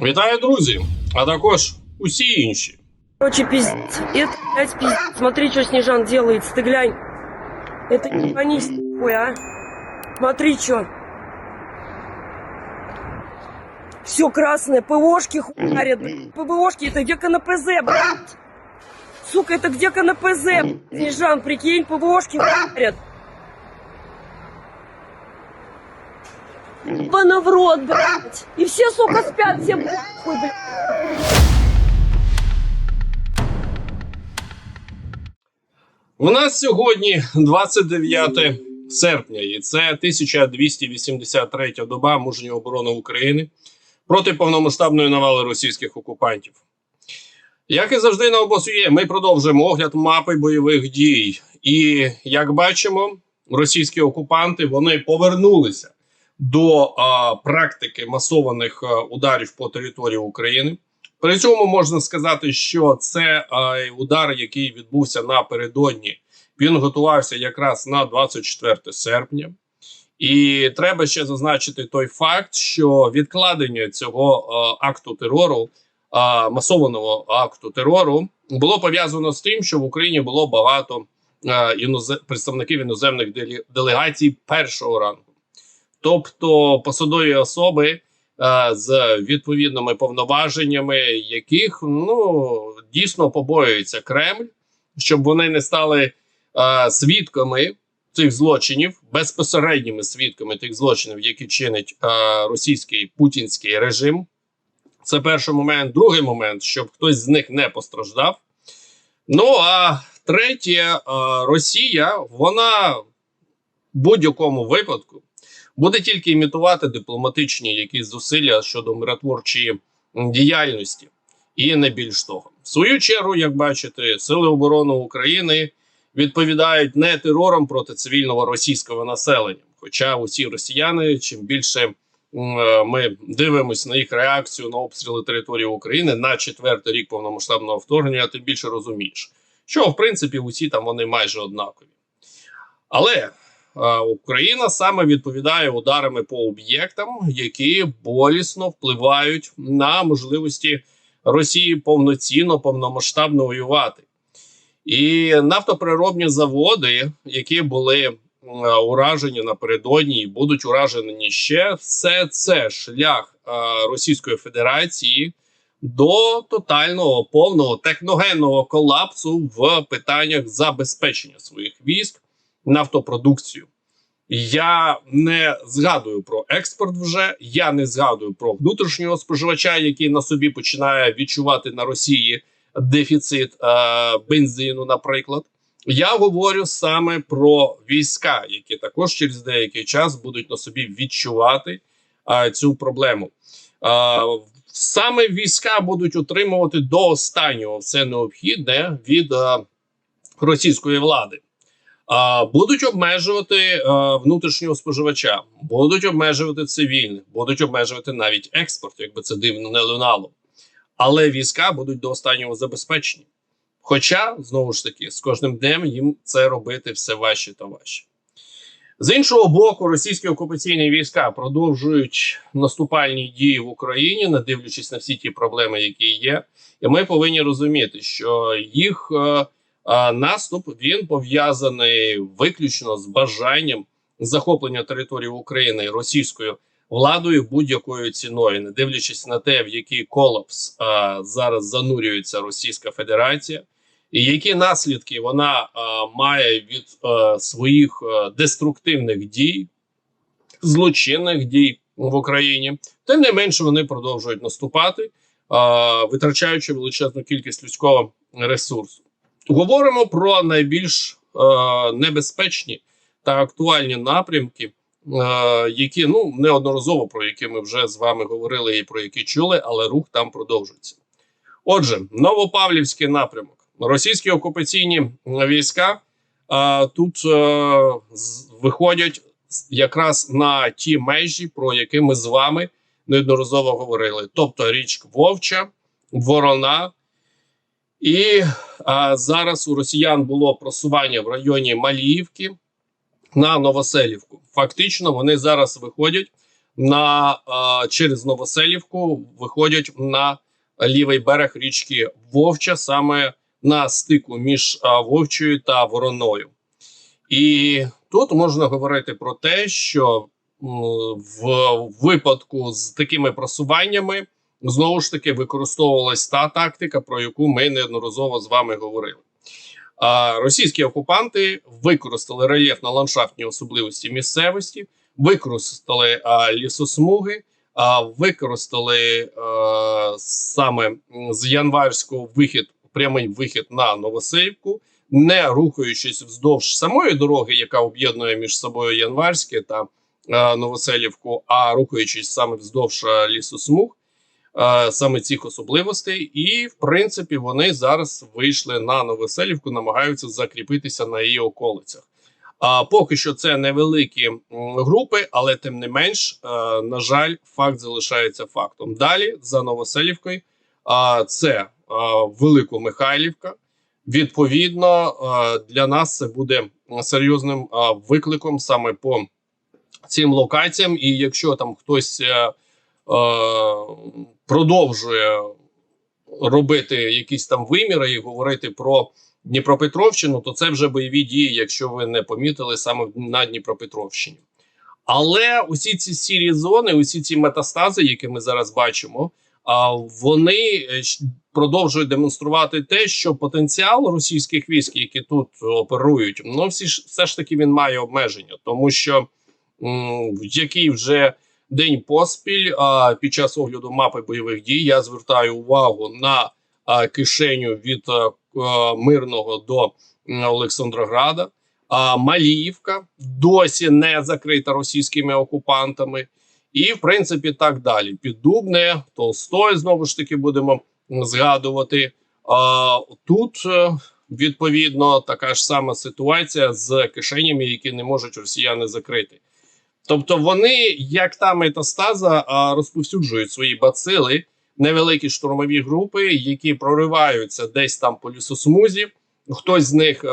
Вітаю, друзі! А також усі інші. Короче, пиздец. Это, блядь, пиздец. Смотри, что Снежан делает, ты глянь. Это не пониз такой, а. Смотри, что. Все красное, ПВОшки хуярят, блядь. ПВОшки, это где КНПЗ, блядь. Сука, это где КНПЗ, блядь. Снежан, прикинь, ПВОшки хуярят. Ебано в рот, блядь. И все, сука, спят, все, блядь. У нас сьогодні 29 серпня, і це 1283 доба мужньої оборони України проти повномасштабної навали російських окупантів. Як і завжди на обосує, ми продовжуємо огляд мапи бойових дій. І як бачимо, російські окупанти вони повернулися до а, практики масованих а, ударів по території України. При цьому можна сказати, що це а, удар, який відбувся напередодні. Він готувався якраз на 24 серпня. І треба ще зазначити той факт, що відкладення цього а, акту терору, а, масованого акту терору, було пов'язано з тим, що в Україні було багато а, інозе... представників іноземних делегацій першого рангу, тобто посадові особи е, з відповідними повноваженнями, яких ну дійсно побоюється Кремль, щоб вони не стали е, свідками цих злочинів, безпосередніми свідками тих злочинів, які чинить е, російський путінський режим. Це перший момент. Другий момент, щоб хтось з них не постраждав. Ну а третє, е, Росія, вона в будь-якому випадку буде тільки імітувати дипломатичні якісь зусилля щодо миротворчої діяльності, і не більш того. В свою чергу, як бачите, сили оборони України відповідають не терором проти цивільного російського населення. Хоча усі росіяни, чим більше е, ми дивимося на їх реакцію на обстріли території України на четвертий рік повномасштабного вторгнення, тим більше розумієш, що в принципі усі там вони майже однакові. Але Україна саме відповідає ударами по об'єктам, які болісно впливають на можливості Росії повноцінно повномасштабно воювати. І нафтопереробні заводи, які були уражені напередодні і будуть уражені ще, все це шлях Російської Федерації до тотального повного техногенного колапсу в питаннях забезпечення своїх військ нафтопродукцію. Я не згадую про експорт вже. Я не згадую про внутрішнього споживача, який на собі починає відчувати на Росії дефіцит е, бензину, наприклад. Я говорю саме про війська, які також через деякий час будуть на собі відчувати е, цю проблему. Е, саме війська будуть отримувати до останнього все необхідне від е, російської влади. Будуть обмежувати е, внутрішнього споживача, будуть обмежувати цивільних, будуть обмежувати навіть експорт, якби це дивно не лунало. Але війська будуть до останнього забезпечені. Хоча, знову ж таки, з кожним днем їм це робити все важче та важче. З іншого боку, російські окупаційні війська продовжують наступальні дії в Україні, не дивлячись на всі ті проблеми, які є. І ми повинні розуміти, що їх. е, наступ він пов'язаний виключно з бажанням захоплення території України російською владою будь-якою ціною, не дивлячись на те, в який колапс а, зараз занурюється Російська Федерація, і які наслідки вона а, має від а, своїх а, деструктивних дій, злочинних дій в Україні, тим не менше вони продовжують наступати, а, витрачаючи величезну кількість людського ресурсу. Говоримо про найбільш е, небезпечні та актуальні напрямки, е, які ну неодноразово про які ми вже з вами говорили і про які чули, але рух там продовжується. Отже, Новопавлівський напрямок, російські окупаційні війська е, тут е, виходять якраз на ті межі, про які ми з вами неодноразово говорили, тобто річка Вовча, Ворона. І а, зараз у росіян було просування в районі Маліївки на Новоселівку. Фактично, вони зараз виходять на е, через Новоселівку виходять на лівий берег річки Вовча, саме на стику між е, Вовчою та Вороною. І тут можна говорити про те, що м, в випадку з такими просуваннями знову ж таки використовувалась та тактика, про яку ми неодноразово з вами говорили. А російські окупанти використали рельєфно-ландшафтні особливості місцевості, використали а, лісосмуги, а, використали а, саме з Январського вихід, прямий вихід на Новосилівку, не рухаючись вздовж самої дороги, яка об'єднує між собою Январське та а, Новоселівку, а рухаючись саме вздовж лісосмуг. Е, Саме цих особливостей, і в принципі вони зараз вийшли на Новоселівку, намагаються закріпитися на її околицях. А поки що це невеликі групи, але тим не менш, е, на жаль, факт залишається фактом. Далі за Новоселівкою, це е, Великомихайлівка. Відповідно, для нас це буде серйозним викликом саме по цим локаціям. І якщо там хтось продовжує робити якісь там виміри і говорити про Дніпропетровщину, то це вже бойові дії, якщо ви не помітили саме на Дніпропетровщині. Але усі ці сірі зони, усі ці метастази, які ми зараз бачимо, вони е, продовжують демонструвати те, що потенціал російських військ, які тут оперують, ну всі ж все ж таки він має обмеження, тому що м, який вже день поспіль а, під час огляду мапи бойових дій я звертаю увагу на кишеню від а, мирного до Олександрограда. А Маліївка досі не закрита російськими окупантами, і в принципі так далі. Піддубне, Толстой, знову ж таки будемо згадувати. А, тут е, відповідно така ж сама ситуація з кишенями, які не можуть росіяни закрити. Тобто вони, як та метастаза, розповсюджують свої бацили, невеликі штурмові групи, які прориваються десь там по лісосмузі. Хтось з них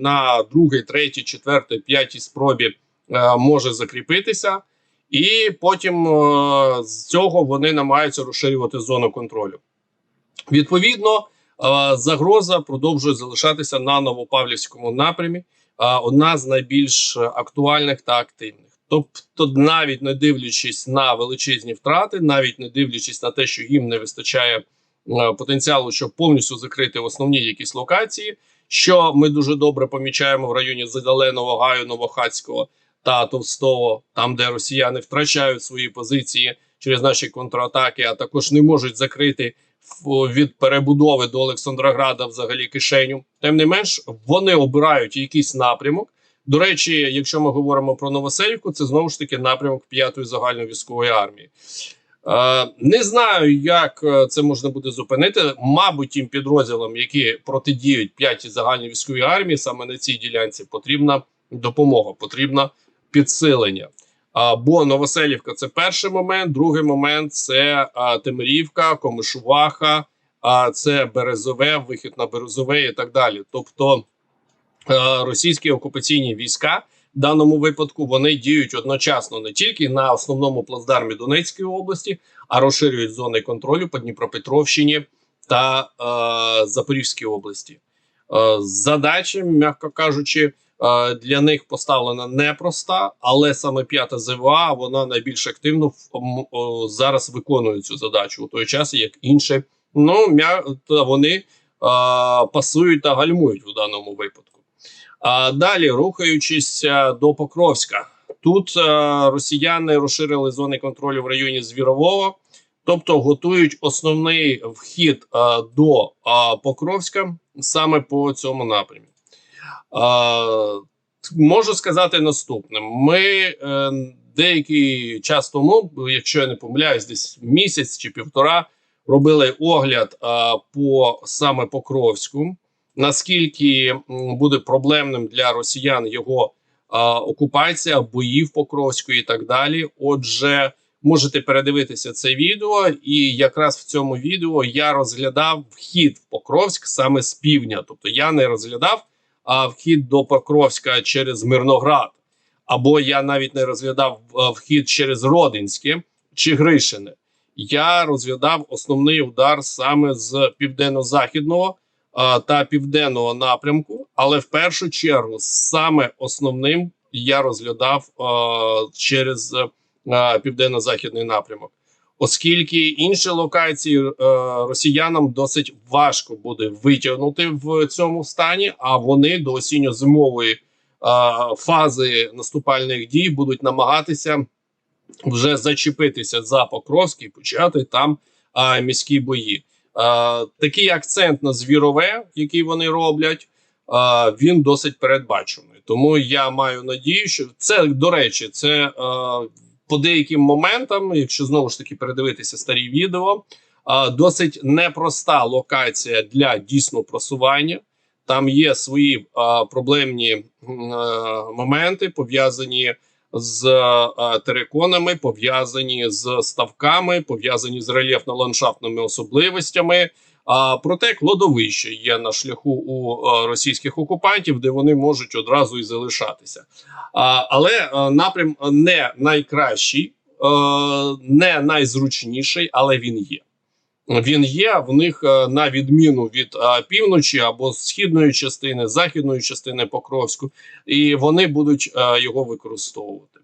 на другій, третій, четвертій, п'ятій спробі може закріпитися, і потім з цього вони намагаються розширювати зону контролю. Відповідно, загроза продовжує залишатися на Новопавлівському напрямі. одна з найбільш актуальних та активних. Тобто, навіть не дивлячись на величезні втрати, навіть не дивлячись на те, що їм не вистачає е, потенціалу, щоб повністю закрити основні якісь локації, що ми дуже добре помічаємо в районі Задаленого, Гаю, Новохацького та Товстого, там де росіяни втрачають свої позиції через наші контратаки, а також не можуть закрити від перебудови до Олександрограда взагалі кишеню. Тим не менш, вони обирають якийсь напрямок. До речі, якщо ми говоримо про Новоселівку, це знову ж таки напрямок 5-ї загальної військової армії. Е, не знаю, як е, це можна буде зупинити. Мабуть, тим підрозділам, які протидіють 5-й загальній військовій армії, саме на цій ділянці потрібна допомога, потрібна підсилення. Бо Новоселівка це перший момент, другий момент це а, Темирівка, Комишуваха, це Березове, вихід на Березове і так далі. Тобто е, російські окупаційні війська в даному випадку вони діють одночасно не тільки на основному плацдармі Донецької області, а розширюють зони контролю по Дніпропетровщині та е, Запорізькій області. Е, задача, м'яко кажучи, е, для них поставлена непроста, але саме п'ята ЗВА вона найбільш активно в- о, зараз виконує цю задачу у той час, як інші, ну вони е, пасують та гальмують у даному випадку. А далі, рухаючись до Покровська, тут е, росіяни розширили зони контролю в районі Звірового, тобто готують основний вхід е, до е, Покровська саме по цьому напрямі. Можу сказати наступне: ми деякий час тому, якщо я не помиляюсь, десь місяць чи півтора, робили огляд е, по саме Покровську наскільки буде проблемним для росіян його окупація, бої в Покровську і так далі. Отже, можете передивитися це відео, і якраз в цьому відео я розглядав вхід в Покровськ саме з півдня. Тобто я не розглядав а вхід до Покровська через Мирноград. або я навіть не розглядав вхід через Родинське чи Гришине. Я розглядав основний удар саме з південно-західного та південного напрямку, але в першу чергу саме основним я розглядав через південно-західний напрямок, оскільки інші локації е, росіянам досить важко буде витягнути в цьому стані, а вони до осінньо-зимової фази наступальних дій будуть намагатися вже зачепитися за Покровський і почати там міські бої. Е, такий акцент на звірове, який вони роблять, е, він досить передбачений. Тому я маю надію, що це до речі, це е, по деяким моментам, якщо знову ж таки передивитися старі відео, досить непроста локація для дійсно просування. Там є свої проблемні моменти, пов'язані з е, териконами, пов'язані з ставками, пов'язані з рельєфно-ландшафтними особливостями. Проте кладовище є на шляху у е, російських окупантів, де вони можуть одразу і залишатися. Але е, напрям не найкращий, не найзручніший, але він є. Він є в них е, на відміну від е, півночі або східної частини, західної частини Покровську, і вони будуть е, його використовувати.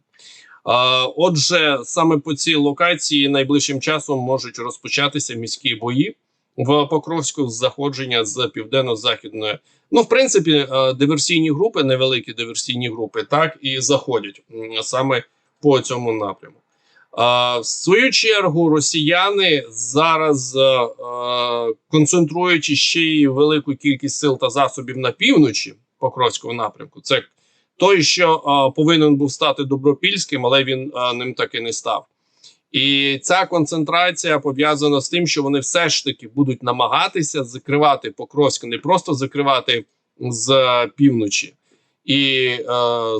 Отже, саме по цій локації найближчим часом можуть розпочатися міські бої в Покровську з заходження з південно-західної. Ну, в принципі, диверсійні групи, невеликі диверсійні групи, так і заходять саме по цьому напряму. В свою чергу, росіяни зараз, е, е, концентруючи ще й велику кількість сил та засобів на півночі Покровського напрямку, це той, що е, повинен був стати добропільським, але він ним так і не став. І ця концентрація пов'язана з тим, що вони все ж таки будуть намагатися закривати Покровськ, не просто закривати з півночі, і е,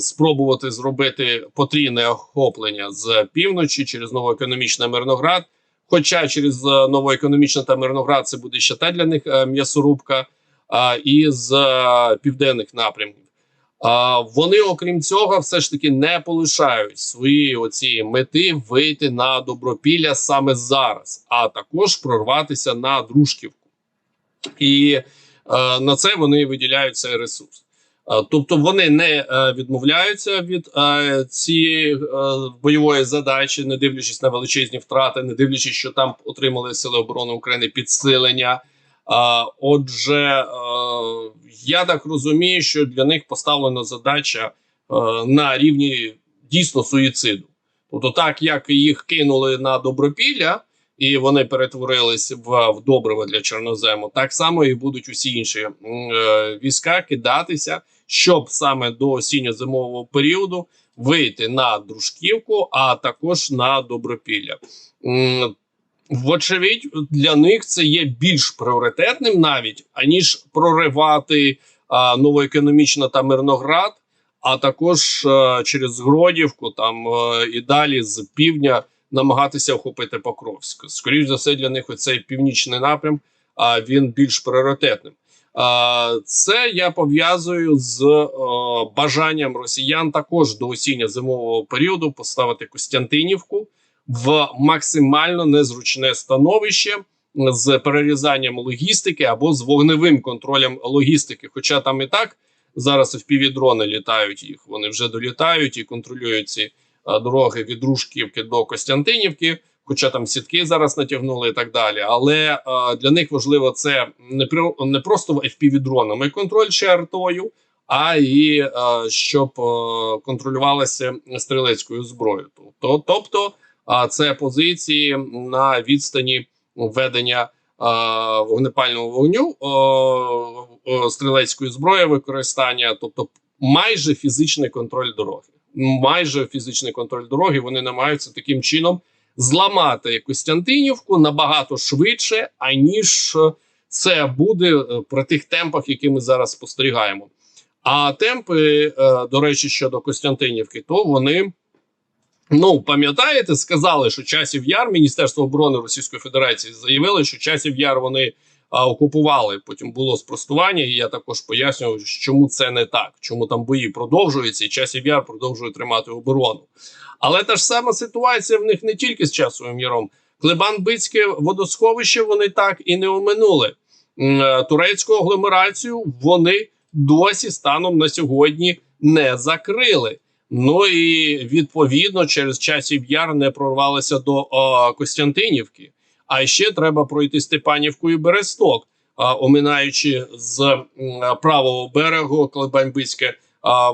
спробувати зробити потрійне охоплення з півночі через новоекономічний Мирноград. Хоча через е, новоекономічний та Мирноград це буде ще та для них е, м'ясорубка, а і з е, південних напрямків. Вони, окрім цього, все ж таки не полишають свої оці мети вийти на добропілля саме зараз, а також прорватися на дружківку. І е, на це вони виділяють цей ресурс. Е, Тобто вони не е, відмовляються від е, цієї бойової задачі, не дивлячись на величезні втрати, не дивлячись, що там отримали сили оборони України підсилення. Отже, я так розумію, що для них поставлена задача на рівні дійсно суїциду. Тобто, так як їх кинули на добропілля, і вони перетворились в, в добриво для чорнозему, так само і будуть усі інші е, війська кидатися, щоб саме до осінньо-зимового періоду вийти на дружківку, а також на добропілля. Вочевидь, для них це є більш пріоритетним навіть аніж проривати а, новоекономічно та Мирноград, а також а, через Гродівку, там а, і далі з півдня намагатися охопити Покровськ. Скоріше за все, для них оцей північний напрям він більш пріоритетним. Це я пов'язую з бажанням росіян також до осіння зимового періоду поставити Костянтинівку в максимально незручне становище з перерізанням логістики або з вогневим контролем логістики. Хоча там і так зараз впівдрони літають їх. Вони вже долітають і контролюють ці дороги від Рушківки до Костянтинівки. Хоча там сітки зараз натягнули і так далі. Але а, для них важливо це не при не просто FPV-дронами контроль ще артою, а і а, щоб а, контролювалося стрілецькою зброєю. Тобто, тобто це позиції на відстані ведення а, вогнепального вогню стрілецької зброї використання, тобто майже фізичний контроль дороги. Майже фізичний контроль дороги. Вони намагаються таким чином зламати Костянтинівку набагато швидше, аніж це буде е, при тих темпах, які ми зараз спостерігаємо. А темпи, е, до речі, щодо Костянтинівки, то вони. Ну, пам'ятаєте, сказали, що часів яр Міністерство оборони Російської Федерації заявили, що часів яр вони окупували. Потім було спростування, і я також пояснював, чому це не так, чому там бої продовжуються, і часів яр продовжує тримати оборону. Але та ж сама ситуація в них не тільки з часовим яром. Клебан-Бицьке водосховище вони так і не оминули. Е, Турецьку агломерацію вони досі станом на сьогодні не закрили. Ну і відповідно через часів яр не прорвалися до о, Костянтинівки. А ще треба пройти Степанівку і Бересток, оминаючи з правого берегу Клебань-Бицьке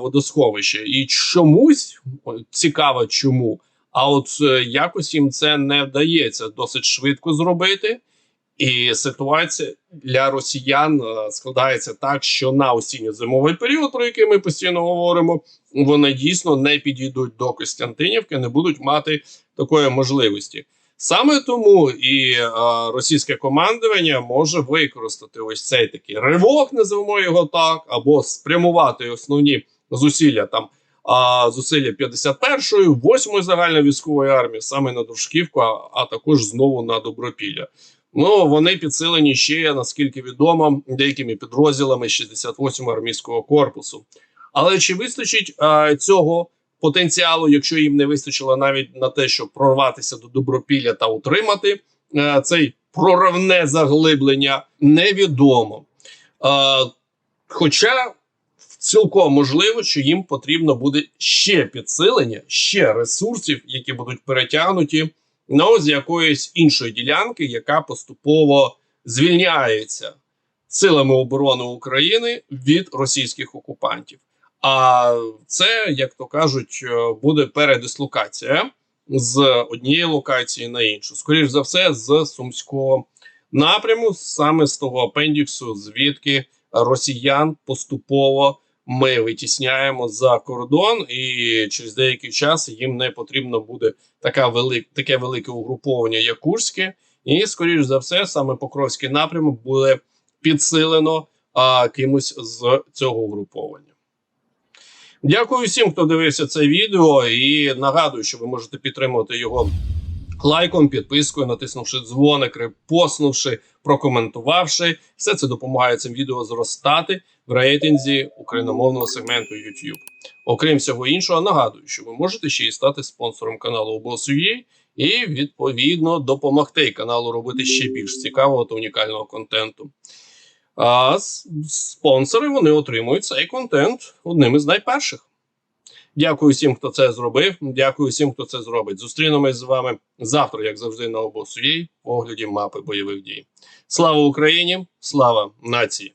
водосховище. І чомусь цікаво, чому. А от е, якось їм це не вдається досить швидко зробити. І ситуація для росіян е, складається так, що на осінньо-зимовий період, про який ми постійно говоримо, вони дійсно не підійдуть до Костянтинівки, не будуть мати такої можливості. Саме тому і е, російське командування може використати ось цей такий ривок, називаємо його так, або спрямувати основні зусилля там. А зусилля 51-ї, 8-ї загальної військової армії саме на Дружківку, а, а також знову на Добропілля. Ну вони підсилені ще, наскільки відомо, деякими підрозділами 68-го армійського корпусу. Але чи вистачить а, цього потенціалу, якщо їм не вистачило навіть на те, щоб прорватися до Добропілля та утримати а, цей проривне заглиблення, невідомо. А, хоча цілком можливо, що їм потрібно буде ще підсилення, ще ресурсів, які будуть перетягнуті ну, з якоїсь іншої ділянки, яка поступово звільняється силами оборони України від російських окупантів. А це, як то кажуть, е, буде передислокація з однієї локації на іншу. Скоріш за все, з сумського напряму, саме з того апендіксу, звідки росіян поступово ми витісняємо за кордон, і через деякий час їм не потрібно буде така велик, таке велике угруповання, як Курське, і скоріш за все, саме Покровський напрямок буде підсилено а, кимось з цього угруповання. Дякую всім, хто дивився це відео, і нагадую, що ви можете підтримувати його лайком, підпискою, натиснувши дзвоник, репостнувши, прокоментувавши. Все це допомагає цим відео зростати в рейтинзі україномовного сегменту YouTube. Окрім всього іншого, нагадую, що ви можете ще й стати спонсором каналу Обосує і відповідно допомогти каналу робити ще більш цікавого та унікального контенту. А спонсори вони отримують цей контент одним із найперших. Дякую всім, хто це зробив. Дякую всім, хто це зробить. Зустрінемось з вами завтра, як завжди, на обосує в огляді мапи бойових дій. Слава Україні! Слава нації!